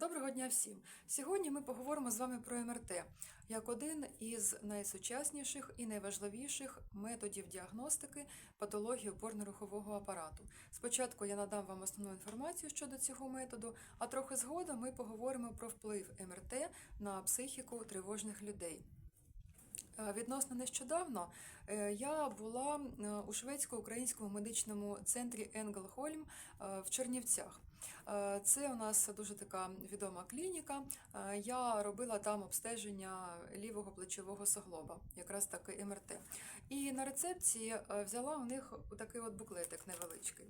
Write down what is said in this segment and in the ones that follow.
Доброго дня всім! Сьогодні ми поговоримо з вами про МРТ як один із найсучасніших і найважливіших методів діагностики патології опорно-рухового апарату. Спочатку я надам вам основну інформацію щодо цього методу, а трохи згодом ми поговоримо про вплив МРТ на психіку тривожних людей. Е, Відносно нещодавно е, я була е, у шведсько-українському медичному центрі Енгелхольм в Чернівцях. Е, Це у нас дуже така відома клініка. Е, Я робила там обстеження лівого плечового суглоба, якраз таки МРТ. І на рецепції е, взяла у них такий от буклетик невеличкий.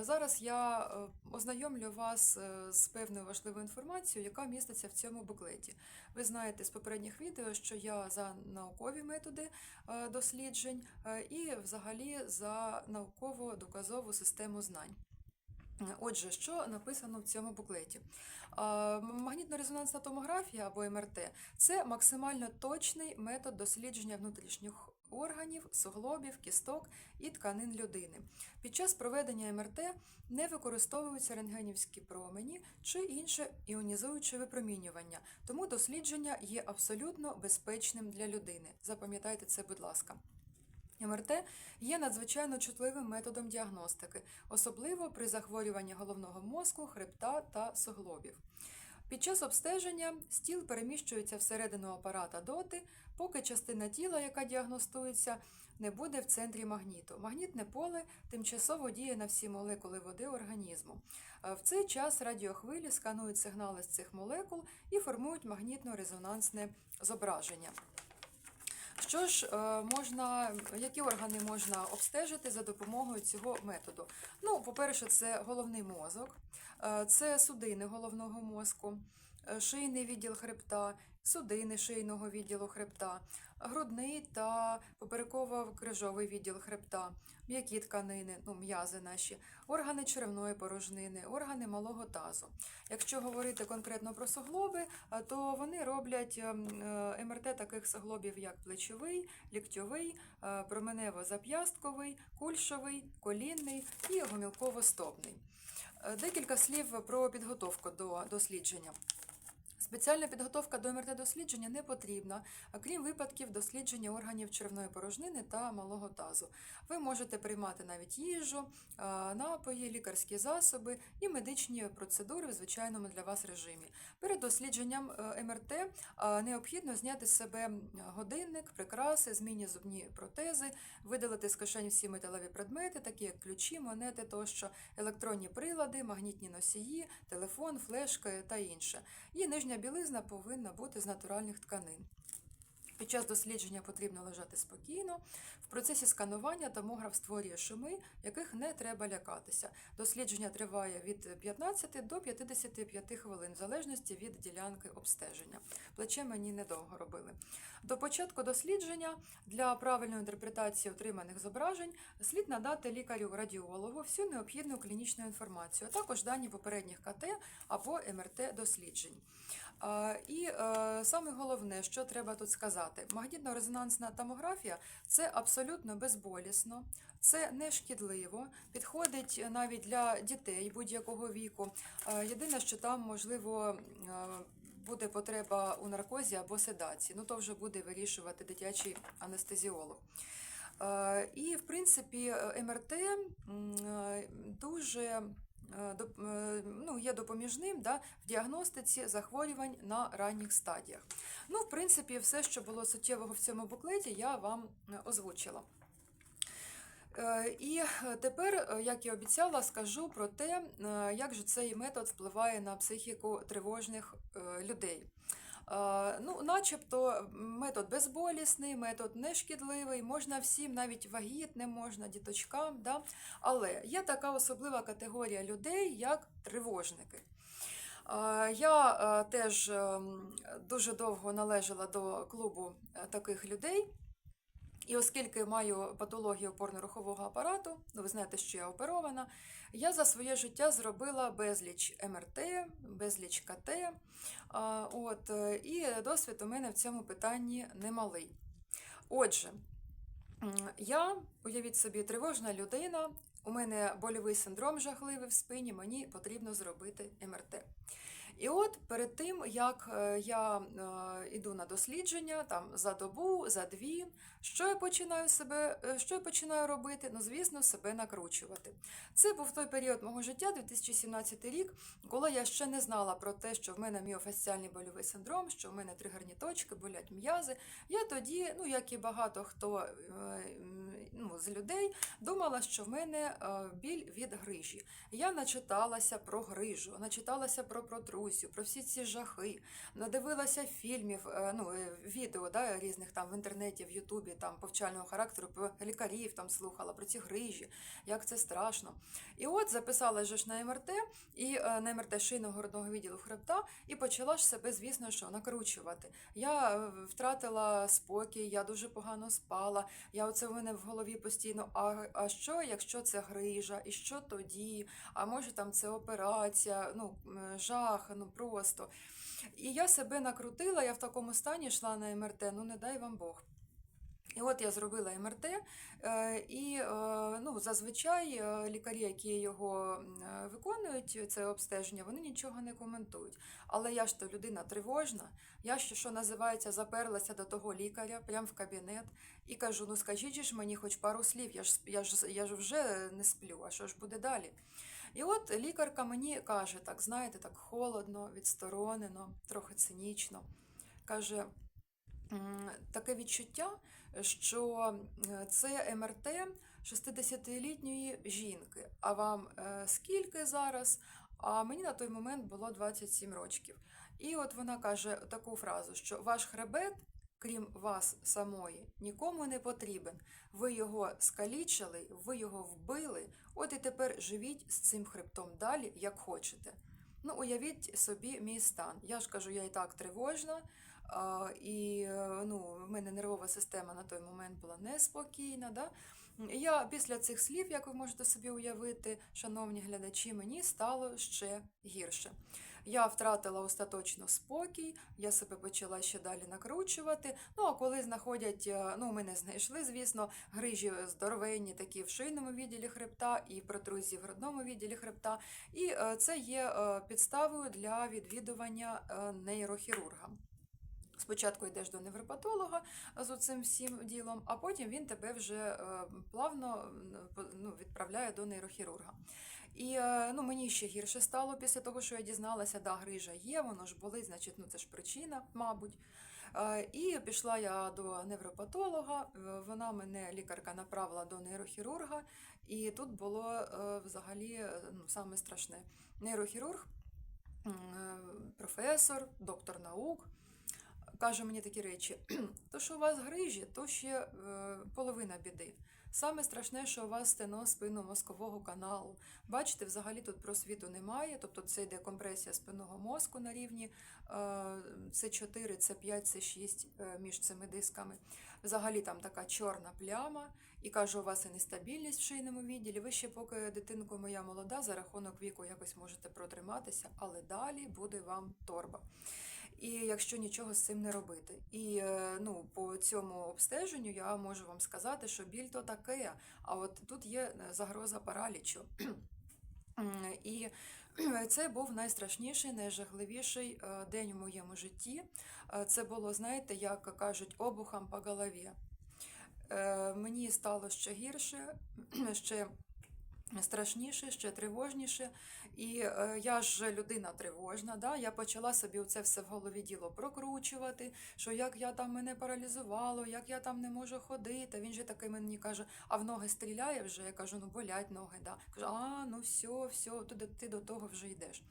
Зараз я ознайомлю вас з певною важливою інформацією, яка міститься в цьому буклеті. Ви знаєте з попередніх відео, що я за наукові методи досліджень і взагалі за науково-доказову систему знань. Е, Отже, що написано в цьому буклеті? Магнітно-резонансна томографія або МРТ це максимально точний метод дослідження внутрішніх органів, суглобів, кісток і тканин людини. Під час проведення МРТ не використовуються рентгенівські промені чи інше іонізуюче випромінювання, тому дослідження є абсолютно безпечним для людини. Запам'ятайте це, будь ласка. МРТ є надзвичайно чутливим методом діагностики, особливо при захворюванні головного мозку, хребта та суглобів. Під час обстеження стіл переміщується всередину апарата доти, поки частина тіла, яка діагностується, не буде в центрі магніту. Магнітне поле тимчасово діє на всі молекули води організму. Е, В цей час радіохвилі сканують сигнали з цих молекул і формують магнітно-резонансне зображення. Що ж е, можна, які органи можна обстежити за допомогою цього методу? Ну, по-перше, це головний мозок, е, це судини головного мозку, шийний відділ хребта, судини шийного відділу хребта, грудний та попереково-крижовий відділ хребта, м'які тканини, ну, м'язи наші, органи черевної порожнини, органи малого тазу. Якщо говорити конкретно про суглоби, е, то вони роблять ем, е, МРТ таких суглобів, як плечовий, ліктьовий, е, променево-зап'ястковий, кульшовий, колінний і гомілково-стопний. Е, Декілька слів про підготовку до дослідження. Спеціальна підготовка до МРТ-дослідження не потрібна, крім випадків дослідження органів черевної порожнини та малого тазу. Ви можете приймати навіть їжу, напої, лікарські засоби і медичні процедури в звичайному для вас режимі. Перед дослідженням е, МРТ необхідно зняти з себе годинник, прикраси, змінні зубні протези, видалити з кишень всі металеві предмети, такі як ключі, монети тощо, електронні прилади, магнітні носії, телефон, флешки та інше. І нижня білизна повинна бути з натуральних тканин. Під час дослідження потрібно лежати спокійно. В процесі сканування томограф створює шуми, яких не треба лякатися. Дослідження триває від 15 до 55 хвилин, в залежності від ділянки обстеження. Плече мені недовго робили. До початку дослідження для правильної інтерпретації отриманих зображень слід надати лікарю-радіологу всю необхідну клінічну інформацію, а також дані попередніх КТ або МРТ досліджень. І е, саме головне, що треба тут сказати: магнітно-резонансна томографія це абсолютно безболісно, це не шкідливо, підходить навіть для дітей будь-якого віку. Е, Єдине, що там можливо. е, Буде потреба у наркозі або седації, ну то вже буде вирішувати дитячий анестезіолог. І, в принципі, МРТ е, дуже ну, є допоміжним да, в діагностиці захворювань на ранніх стадіях. Ну, в принципі, все, що було суттєвого в цьому буклеті, я вам е, озвучила. Е, І е, тепер, е, як і обіцяла, скажу про те, е, як же цей метод впливає на психіку тривожних е, людей. Ну, начебто метод безболісний, метод нешкідливий, можна всім, навіть вагітним, можна діточкам. Да? Але є така особлива категорія людей, як тривожники. Я теж ем, дуже довго належала до клубу е, таких людей. І оскільки маю патологію опорно-рухового апарату, ну ви знаєте, що я оперована, я за своє життя зробила безліч МРТ, безліч КТ. От, і досвід у мене в цьому питанні немалий. Отже, я, уявіть собі, тривожна людина, у мене больовий синдром жахливий в спині, мені потрібно зробити МРТ. І от перед тим, як е, я е, йду на дослідження, там за добу, за дві, що я починаю себе, е, що я починаю робити? Ну, звісно, себе накручувати. Це був той період мого життя, 2017 рік, коли я ще не знала про те, що в мене міофасціальний больовий синдром, що в мене тригерні точки, болять м'язи. Я тоді, ну як і багато хто е, ну, з людей, думала, що в мене е, біль від грижі. Я начиталася про грижу, начиталася про протрузію, про всі ці жахи, надивилася фільмів, е, ну, е, відео да, різних там в інтернеті, в Ютубі, там повчального характеру, про лікарів там слухала, про ці грижі, як це страшно. І от записала ж на МРТ і е, на МРТ шийного грудного відділу хребта, і почала ж себе, звісно, що накручувати. Я втратила спокій, я дуже погано спала. Я оце в мене в голові постійно. А, а що, якщо це грижа, і що тоді? А може там це операція, ну жах, ну просто. І я себе накрутила, я в такому стані йшла на МРТ, ну не дай вам Бог. І от я зробила МРТ, е, і е, ну, зазвичай е, лікарі, які його виконують, це обстеження, вони нічого не коментують. Але я ж то людина тривожна, я ще, що називається, заперлася до того лікаря, прямо в кабінет, і кажу: ну скажіть ж мені хоч пару слів, я ж, я ж, я ж вже не сплю, а що ж буде далі? І от лікарка мені каже, так, знаєте, так холодно, відсторонено, трохи цинічно. Каже, таке відчуття, що е, це МРТ 60-літньої жінки. А вам е, скільки зараз? А мені на той момент було 27 років. І от вона каже таку фразу, що ваш хребет, крім вас самої, нікому не потрібен. Ви його скалічили, ви його вбили, от і тепер живіть з цим хребтом далі, як хочете. Ну, уявіть собі мій стан. Я ж кажу, я і так тривожна, і е, ну, в мене нервова система на той момент була неспокійна. Да? Я після цих слів, як ви можете собі уявити, шановні глядачі, мені стало ще гірше. Я втратила остаточно спокій, я себе почала ще далі накручувати. Ну а коли знаходять, ну ми не знайшли, звісно, грижі здоровенні, такі в шийному відділі хребта і протрузії в грудному відділі хребта. І е, це є е, підставою для відвідування нейрохірургам. нейрохірурга. Спочатку йдеш до невропатолога з цим всім ділом, а потім він тебе вже е, плавно ну, відправляє до нейрохірурга. І е, ну, мені ще гірше стало після того, що я дізналася, да, грижа є, воно ж болить, значить, ну це ж причина, мабуть. Е, І пішла я до невропатолога. Вона мене лікарка направила до нейрохірурга, і тут було взагалі ну, саме страшне. Нейрохірург, професор, доктор наук каже мені такі речі: то, що у вас грижі, то ще е, половина біди. Саме страшне, що у вас стеноз спинномозкового каналу. Бачите, взагалі тут просвіту немає, тобто це йде компресія спинного мозку на рівні е, С4, С5, С6 е, між цими дисками. Взагалі там така чорна пляма, і каже, у вас і нестабільність в шийному відділі. Ви ще поки дитинко моя молода, за рахунок віку якось можете протриматися, але далі буде вам торба. І якщо нічого з цим не робити. І е, ну, по цьому обстеженню я можу вам сказати, що біль то таке, а от тут є е, загроза паралічу. І це був найстрашніший, найжахливіший е, день у моєму житті. Е, Це було, знаєте, як кажуть, обухом по голові. Е, Мені стало ще гірше, ще страшніше, ще тривожніше. І е, я ж людина тривожна, да? я почала собі це все в голові діло прокручувати, що як я там мене паралізувало, як я там не можу ходити. Він же такий мені каже, а в ноги стріляє вже. Я кажу, ну болять ноги. Да. Каже, а ну все, все, ти, ти до того вже йдеш.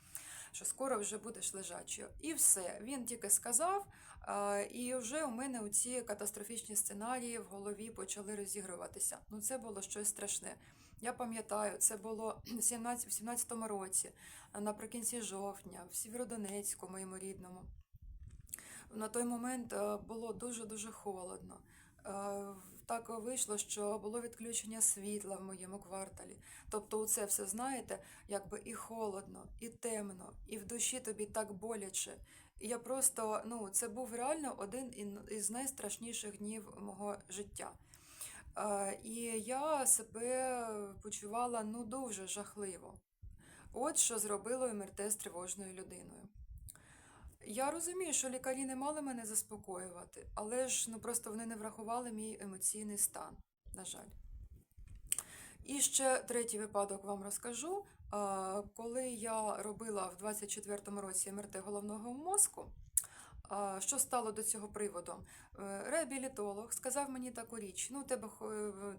Що скоро вже будеш лежачою. І все. Він тільки сказав, а, і вже у мене у ці катастрофічні сценарії в голові почали розігруватися. Ну, це було щось страшне. Я пам'ятаю, це було в 17 в 17-му році, наприкінці жовтня, в Сєвєродонецьку, моєму рідному. На той момент е, було дуже-дуже холодно. Е, Так вийшло, що було відключення світла в моєму кварталі. Тобто, у це все, знаєте, якби і холодно, і темно, і в душі тобі так боляче. Я просто, ну, це був реально один із найстрашніших днів мого життя. Е, І я себе почувала ну дуже жахливо. От що зробило МРТ з тривожною людиною. Я розумію, що лікарі не мали мене заспокоювати, але ж ну просто вони не врахували мій емоційний стан, на жаль. І ще третій випадок вам розкажу. Коли я робила в 24-му році МРТ головного мозку, що стало до цього приводу? Е, Реабілітолог сказав мені таку річ: ну, у тебе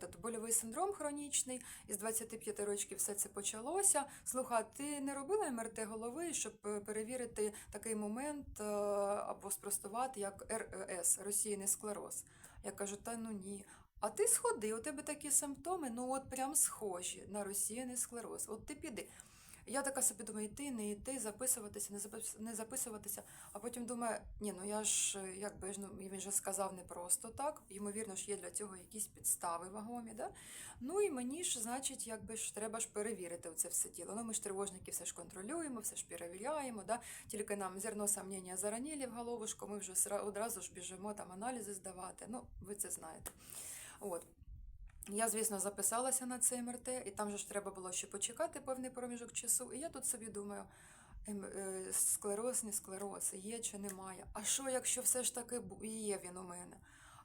е, больовий синдром хронічний, із 25 років все це почалося. Слухай, ти не робила МРТ голови, щоб е, перевірити такий момент або спростувати, як РС, розсіяний склероз? Я кажу, та ну ні. А ти сходи, у тебе такі симптоми, ну от прям схожі на розсіяний склероз. От ти піди. Я така собі думаю, йти, не йти, записуватися, не запис- не записуватися. А потім думаю, ні, ну я ж якби ж ну він же сказав не просто так. Ймовірно ж є для цього якісь підстави вагомі. Да? Ну і мені ж, значить, якби ж треба ж перевірити це все діло. Ну ми ж тривожники все ж контролюємо, все ж перевіряємо. Да? Тільки нам зерно сомнення зараніли в головушку, ми вже одразу ж біжимо там аналізи здавати. Ну, ви це знаєте. От. Я, звісно, записалася на цей МРТ, і там же ж треба було ще почекати певний проміжок часу. І я тут собі думаю, ем, е, склероз, не склероз, є чи немає. А що, якщо все ж таки є він у мене?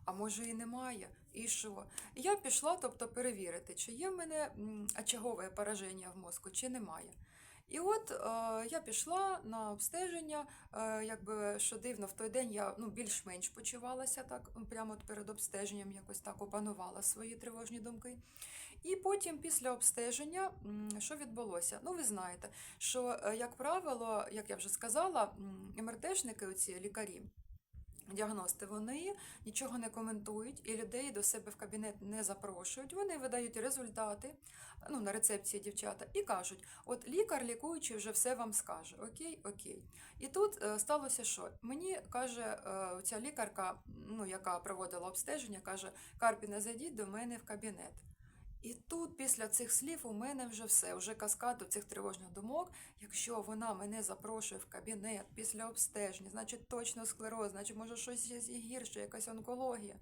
А може і немає? І що? І я пішла, тобто, перевірити, чи є в мене очагове пораження в мозку, чи немає. І от е, я пішла на обстеження, е, якби що дивно, в той день я ну, більш-менш почувалася так, ну, прямо перед обстеженням якось так опанувала свої тривожні думки. І потім, після обстеження, що відбулося? Ну, ви знаєте, що, е, як правило, як я вже сказала, МРТшники, оці лікарі, діагности, вони нічого не коментують і людей до себе в кабінет не запрошують. Вони видають результати ну, на рецепції дівчата і кажуть: от лікар лікуючий вже все вам скаже. Окей, окей. І тут е, сталося що? Мені каже е, ця лікарка, ну, яка проводила обстеження, каже: Карпіна, зайдіть до мене в кабінет. І тут, після цих слів, у мене вже все, вже каскад цих тривожних думок. Якщо вона мене запрошує в кабінет після обстеження, значить точно склероз, значить, може щось гірше, якась онкологія.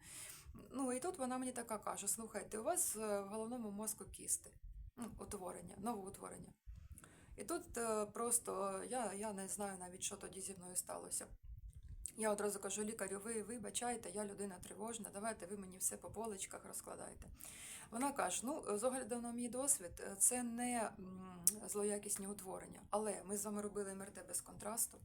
Ну і тут вона мені така каже: слухайте, у вас е, в головному мозку кісти, ну, утворення, новоутворення. І тут е, просто я, я не знаю навіть, що тоді зі мною сталося. Я одразу кажу лікарю, ви вибачайте, я людина тривожна, давайте ви мені все по поличках розкладайте. Вона каже: ну, з огляду на мій досвід, е, це не злоякісні утворення, але ми з вами робили МРТ без контрасту.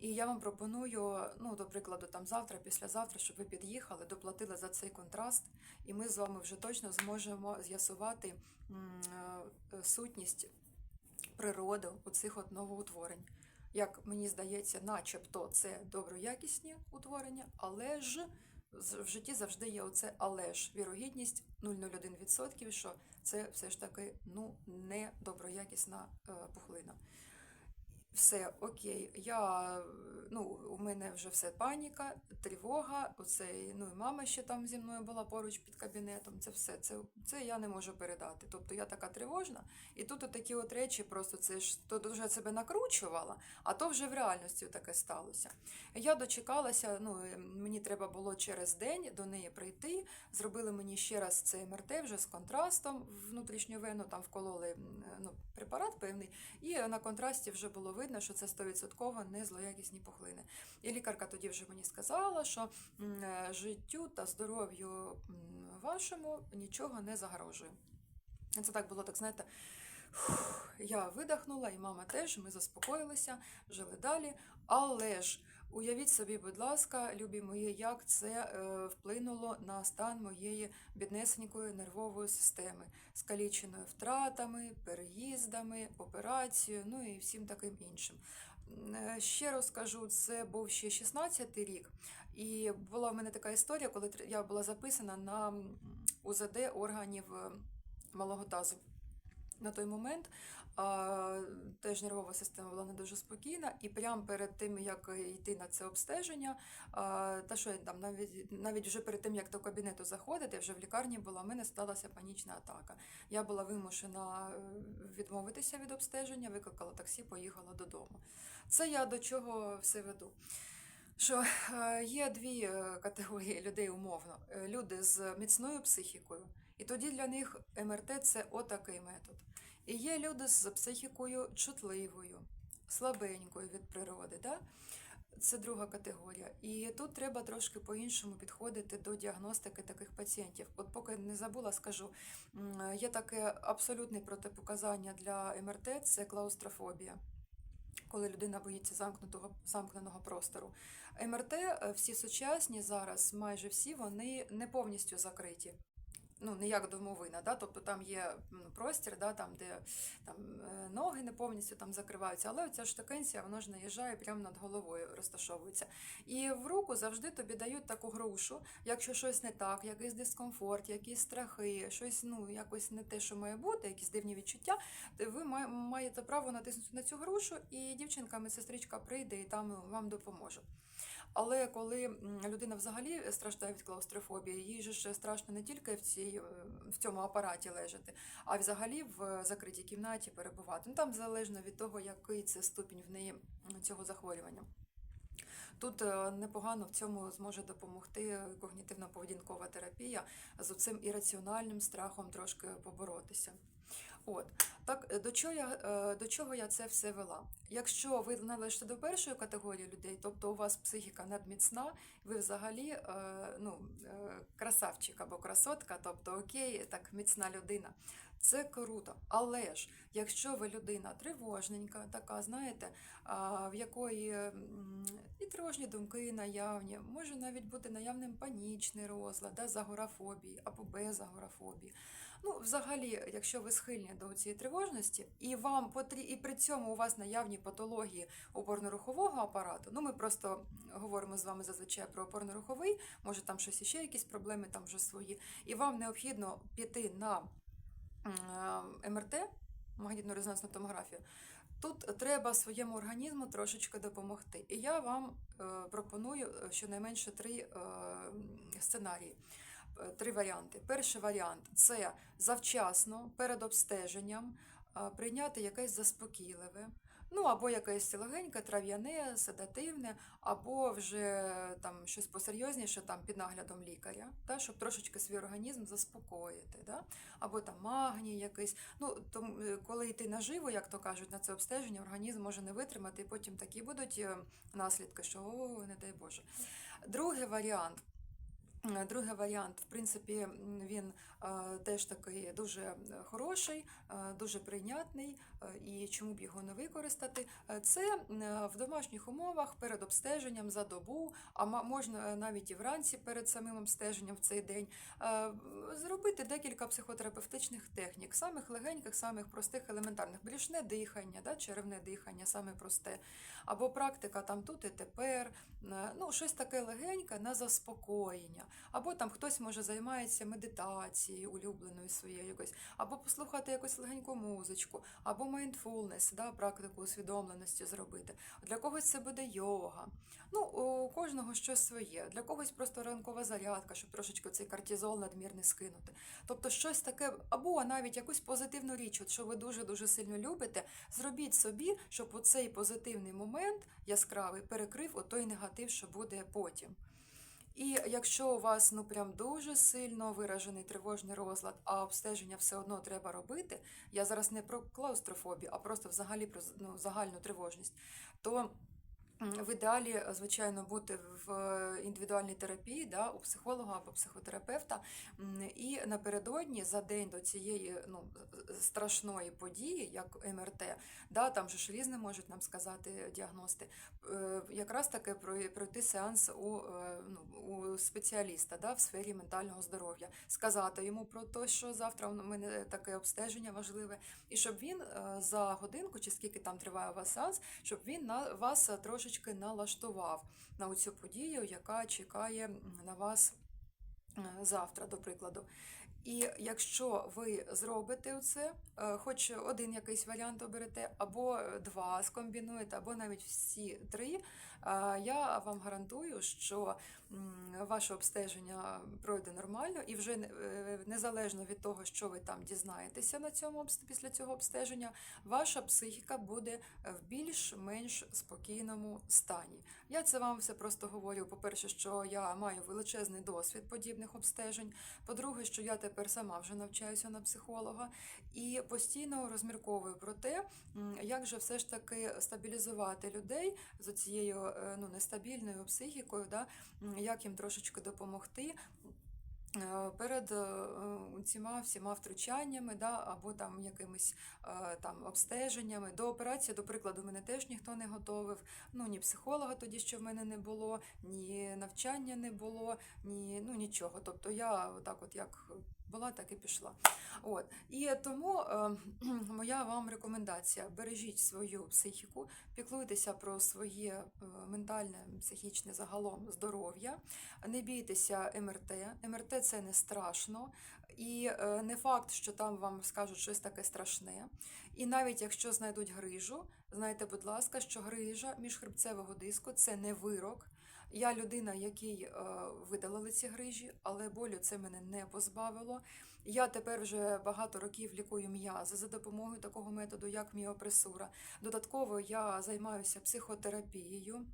І я вам пропоную, ну, до прикладу, там завтра, післязавтра, щоб ви під'їхали, доплатили за цей контраст, і ми з вами вже точно зможемо з'ясувати е, сутність природи оцих от новоутворень. Як мені здається, начебто це доброякісні утворення, але ж в житті завжди є оце але ж вірогідність 0,01%, що це все ж таки ну, не доброякісна е, пухлина. Все, окей, я, ну, у мене вже все паніка, тривога, оцей, ну і мама ще там зі мною була поруч під кабінетом. Це все, це, це я не можу передати. Тобто я така тривожна, і тут от такі от речі, просто це ж то дуже себе накручувала, а то вже в реальності таке сталося. Я дочекалася, ну мені треба було через день до неї прийти. Зробили мені ще раз цей МРТ вже з контрастом внутрішню вену, там вкололи ну, препарат певний, і на контрасті вже було видно, що це 100% не злоякісні пухлини. І лікарка тоді вже мені сказала, що е, життю та здоров'ю вашому нічого не загрожує. Це так було, так знаєте. Я видихнула, і мама теж, ми заспокоїлися, жили далі. Але ж уявіть собі, будь ласка, любі мої, як це е, вплинуло на стан моєї біднесенької нервової системи, скаліченою втратами, переїздами, операцією, ну і всім таким іншим. Е, Ще розкажу, це був ще 16-й рік, і була в мене така історія, коли я була записана на УЗД органів е, малого тазу. На той момент а, теж нервова система була не дуже спокійна, і прямо перед тим, як йти на це обстеження, а, та що там навіть навіть вже перед тим, як до кабінету заходити, вже в лікарні була, в мене сталася панічна атака. Я була вимушена е, відмовитися від обстеження, викликала таксі, поїхала додому. Це я до чого все веду. Що е, є дві е, категорії людей умовно: Е, люди з міцною психікою, і тоді для них МРТ це отакий метод. І є люди з психікою чутливою, слабенькою від природи. Да? Це друга категорія. І тут треба трошки по-іншому підходити до діагностики таких пацієнтів. От поки не забула, скажу, є таке абсолютне протипоказання для МРТ це клаустрофобія. Коли людина боїться замкнутого замкненого простору. МРТ е, всі сучасні зараз, майже всі, вони не повністю закриті. Ну, не як домовина, да? тобто там є простір, да? там, де там, е, ноги не повністю там закриваються, але ця штукенція, вона ж наїжджає прямо над головою, розташовується. І в руку завжди тобі дають таку грушу, якщо щось не так, якийсь дискомфорт, якісь страхи, щось ну, якось не те, що має бути, якісь дивні відчуття, ви маєте право натиснути на цю грушу, і дівчинка, медсестричка прийде і там вам допоможе. Але коли людина взагалі страждає від клаустрофобії, їй же ж страшно не тільки в, цій, е, в цьому апараті лежати, а взагалі в закритій кімнаті перебувати. Ну там залежно від того, який це ступінь в неї цього захворювання. Тут е, непогано в цьому зможе допомогти когнітивно-поведінкова терапія з цим ірраціональним страхом трошки поборотися. От так е, до чого я е, до чого я це все вела? Якщо ви належите до першої категорії людей, тобто у вас психіка надміцна, ви взагалі е, ну, красавчик або красотка, тобто окей, так міцна людина. Це круто. Але ж якщо ви людина тривожненька, така, знаєте, в якої і тривожні думки наявні, може навіть бути наявним панічний розлад, да, з агорафобії або без агорафобії. Ну, взагалі, якщо ви схильні до цієї тривожності, і вам потрі... і при цьому у вас наявні патології опорно-рухового апарату, ну ми просто говоримо з вами зазвичай про опорно-руховий, може там щось іще, якісь проблеми там вже свої, і вам необхідно піти на МРТ, магнітно-резонансну томографію, тут треба своєму організму трошечки допомогти. І я вам е, пропоную е, щонайменше три е, сценарії. Е, Три варіанти. Перший варіант це завчасно перед обстеженням е, прийняти якесь заспокійливе, ну або якесь легеньке, трав'яне, седативне, або вже там щось посерйозніше там під наглядом лікаря, та, щоб трошечки свій організм заспокоїти, да? або там магній якийсь. Ну, то, е, коли йти наживо, як то кажуть, на це обстеження, організм може не витримати, і потім такі будуть наслідки, що о, не дай Боже. Другий варіант. Другий варіант, в принципі, він е, теж такий дуже хороший, е, дуже прийнятний, е, і чому б його не використати. Це в домашніх умовах перед обстеженням за добу, а можна навіть і вранці перед самим обстеженням в цей день зробити декілька психотерапевтичних технік, самих легеньких, самих простих, елементарних. Брюшне дихання, да, черевне дихання, саме просте, або практика там тут і тепер, ну щось таке легеньке на заспокоєння. Або там хтось може займається медитацією улюбленою своєю якось, або послухати якусь легеньку музичку, або mindfulness, да, практику усвідомленості зробити. Для когось це буде йога. Ну, у кожного щось своє. Для когось просто ранкова зарядка, щоб трошечки цей кортизол надмірний скинути. Тобто щось таке, або навіть якусь позитивну річ, от що ви дуже-дуже сильно любите, зробіть собі, щоб оцей позитивний момент яскравий перекрив отой негатив, що буде потім. І якщо у вас ну прям дуже сильно виражений тривожний розлад, а обстеження все одно треба робити, я зараз не про клаустрофобію, а просто взагалі про ну, загальну тривожність, то в ідеалі, звичайно, бути в е, індивідуальній терапії да, у психолога або психотерапевта, і напередодні за день до цієї ну, страшної події, як МРТ, да, там ж різне можуть нам сказати діагности, е, якраз таки пройти сеанс у, е, ну, у спеціаліста да, в сфері ментального здоров'я, сказати йому про те, що завтра у мене таке обстеження важливе, і щоб він е, за годинку, чи скільки там триває у вас сеанс, щоб він на вас е, трошечки налаштував на цю подію, яка чекає на вас е, завтра, до прикладу. І якщо ви зробите це, хоч один якийсь варіант оберете, або два скомбінуєте, або навіть всі три, е, я вам гарантую, що ваше обстеження пройде нормально, і вже е, незалежно від того, що ви там дізнаєтеся на цьому після цього обстеження, ваша психіка буде в більш-менш спокійному стані. Я це вам все просто говорю. По-перше, що я маю величезний досвід подібних обстежень. По-друге, що я тепер сама вже навчаюся на психолога. І постійно розмірковую про те, як же все ж таки стабілізувати людей з цією е, ну, нестабільною психікою, да, як їм трошечки допомогти. е, Перед е, цими всіма втручаннями, да, або там якимись там обстеженнями. До операції, до прикладу, мене теж ніхто не готовив. Ну ні психолога тоді, що в мене не було, ні навчання не було, ні ну нічого. Тобто я отак, от як була, так і пішла. От і тому е, моя вам рекомендація: бережіть свою психіку, піклуйтеся про своє е, ментальне, психічне загалом здоров'я, не бійтеся МРТ. МРТ це не страшно, і е, не факт, що там вам скажуть щось таке страшне. І навіть якщо знайдуть грижу, знайте, будь ласка, що грижа міжхребцевого диску це не вирок. Я людина, якій е, видалили ці грижі, але болю це мене не позбавило. Я тепер вже багато років лікую м'язи за допомогою такого методу, як міопресура. Додатково я займаюся психотерапією.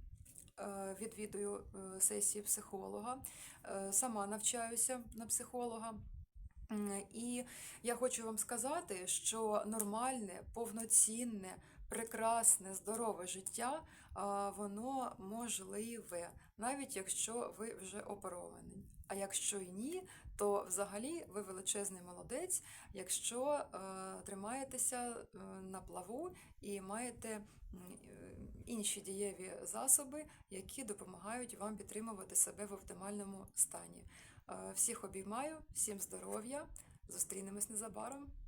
е, Відвідую е, сесії психолога, сама навчаюся на психолога. І я хочу вам сказати, що нормальне, повноцінне, прекрасне, здорове життя воно можливе, навіть якщо ви вже оперовані. А якщо і ні, то взагалі ви величезний молодець, якщо е, тримаєтеся е, на плаву і маєте е, інші дієві засоби, які допомагають вам підтримувати себе в оптимальному стані. Всіх обіймаю, всім здоров'я. Зустрінемось незабаром.